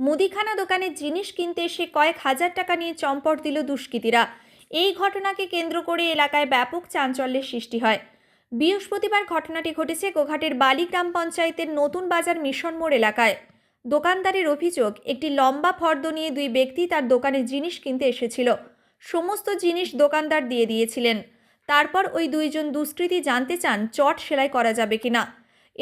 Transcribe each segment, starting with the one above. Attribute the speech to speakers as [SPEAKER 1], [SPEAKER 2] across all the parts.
[SPEAKER 1] মুদিখানা দোকানে জিনিস কিনতে এসে কয়েক হাজার টাকা নিয়ে চম্পট দিল দুষ্কৃতীরা। এই ঘটনাকে কেন্দ্র করে এলাকায় ব্যাপক চাঞ্চল্যের সৃষ্টি হয়। বৃহস্পতিবার ঘটনাটি ঘটেছে গোঘাটের বালি গ্রাম পঞ্চায়েতের নতুন বাজার মিশন মোড় এলাকায়। দোকানদারের অভিযোগ, একটি লম্বা ফর্দ নিয়ে দুই ব্যক্তি তার দোকানে জিনিস কিনতে এসেছিল। সমস্ত জিনিস দোকানদার দিয়ে দিয়েছিলেন। তারপর ওই দুইজন দুষ্কৃতী জানতে চান চট সেলাই করা যাবে কিনা।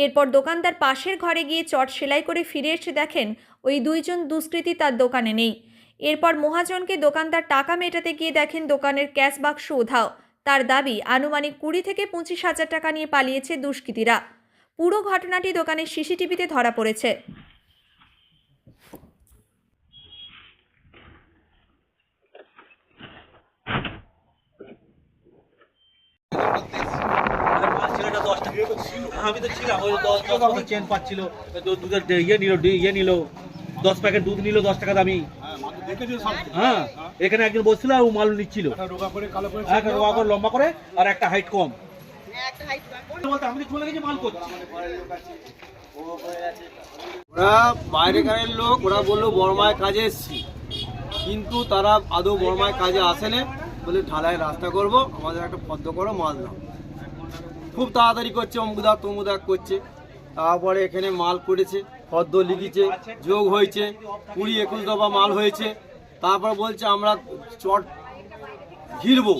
[SPEAKER 1] এরপর দোকানদার পাশের ঘরে গিয়ে চট সেলাই করে ফিরে এসে দেখেন ওই দুইজন দুষ্কৃতী তার দোকানে নেই। এরপর মহাজনকে দোকানদার টাকা মেটাতে গিয়ে দেখেন দোকানের ক্যাশ বাক্স উধাও। তার দাবি, আনুমানিক কুড়ি থেকে পঁচিশ হাজার টাকা নিয়ে পালিয়েছে দুষ্কৃতীরা। পুরো ঘটনাটি দোকানের সিসিটিভিতে ধরা পড়েছে
[SPEAKER 2] ছেলেটা দশ টাকা আমি তো ছিলাম ওই দশ চেন পাচ্ছিল দুধের ইয়ে নিল ইয়ে নিল দশ প্যাকেট দুধ নিল দশ টাকা দামি। হ্যাঁ এখানে একজন বসছিল আর ও মাল নিচ্ছিল। একটা রোগা করে লম্বা করে আর একটা হাইট কম। আমি চলে গেছি মাল করছি।
[SPEAKER 3] ওরা বাইরেকারের লোক ওরা বলল বর্মায় কাজে এসছি। কিন্তু তারা আদৌ বর্মায় কাজে আসেনে বলে ঢালাই রাস্তা করব আমাদের একটা পদ্ম করো মাল দাও খুব তাড়াতাড়ি করছে অমুদা তমুদা করছে। তারপরে এখানে মাল করেছে পদ্ম লিখেছে, যোগ হয়েছে, কুড়ি, একুশ দফা মাল হয়েছে। তারপর বলছে আমরা চট ঘিরবো।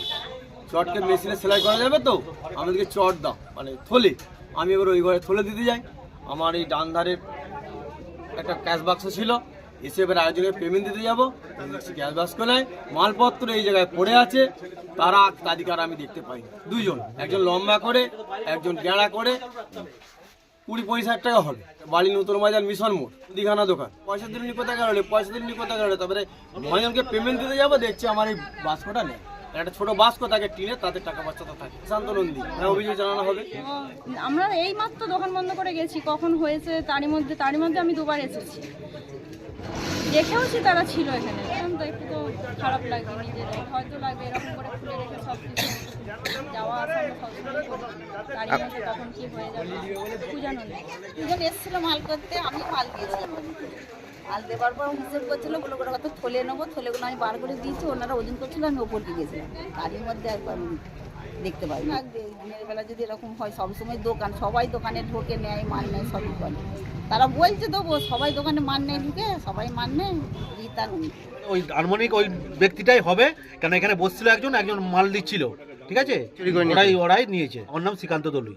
[SPEAKER 3] চটকে মেশিনে সেলাই করা যাবে তো? আমাদেরকে চট দাও মানে থলে। আমি এবার ওই ঘরে থলে দিতে যাই। আমার এই ডান ধারে একটা ক্যাশ বাক্স ছিল। এসে এবার আয়োজনের পেমেন্ট দিতে যাব। ক্যাশ নাই মালপত্র এই জায়গায় পড়ে আছে। তারা তাদেরকে আর আমি দেখতে পাই দুজন একজন লম্বা করে একজন গেঁড়া করে। কুড়ি পঁচিশ হাজার টাকা হবে। বাড়ি নতুন বাজার মিশন মোড় দিঘানা দোকান। পয়সা দিলেনি কোথায় গেলে পয়সা দিলেনি কোথায় গেলে তারপরে মহাজনকে পেমেন্ট দিতে যাব দেখছি আমার এই বাস্কটা নেই। একটা ছোট বাস্ক তাকে টিনে তাতে টাকা পয়সাটা থাকে। শান্ত নন্দী হ্যাঁ। অভিযোগ জানানো হবে?
[SPEAKER 4] আমরা এই মাত্র দোকান বন্ধ করে গেছি। কখন হয়েছে তারই মধ্যে তারই মধ্যে আমি দুবার এসেছি। দেখেওছি তারা ছিল এখানে। এখন তো একটু তো খারাপ লাগে নিজের হয়তো লাগে এরকম করে খুলে রেখে সব কিছু যাওয়া আসা সবসময় করি। কখন কি হয়ে যাবে? বুঝানো নেই
[SPEAKER 5] দুজন এসেছিল মাল করতে আমি মাল দিয়েছিলাম মাল দেওয়ার পর হিসেব করছিল বলে ওরা কত থলে নেব। থলেগুলো আমি বার করে দিয়েছি ওনারা ওজন করছিল আমি ওপর দিয়ে গেছিলাম। তারই মধ্যে একবার দেখতে পাই। দিনের বেলা যদি এরকম হয় সবসময় দোকান সবাই দোকানে ঢোকে নেয় মাল নেয় সবই করে। তারা বলছে দেবো সবাই দোকানে মান নেয় ঢুকে সবাই মান নেয় নেই
[SPEAKER 2] ওই আনুমানিক ওই ব্যক্তিটাই হবে কেন এখানে বসছিল একজন একজন মাল দিচ্ছিল ঠিক আছে? ওরাই ওরাই নিয়েছে। ওর নাম শ্রীকান্ত দলুই।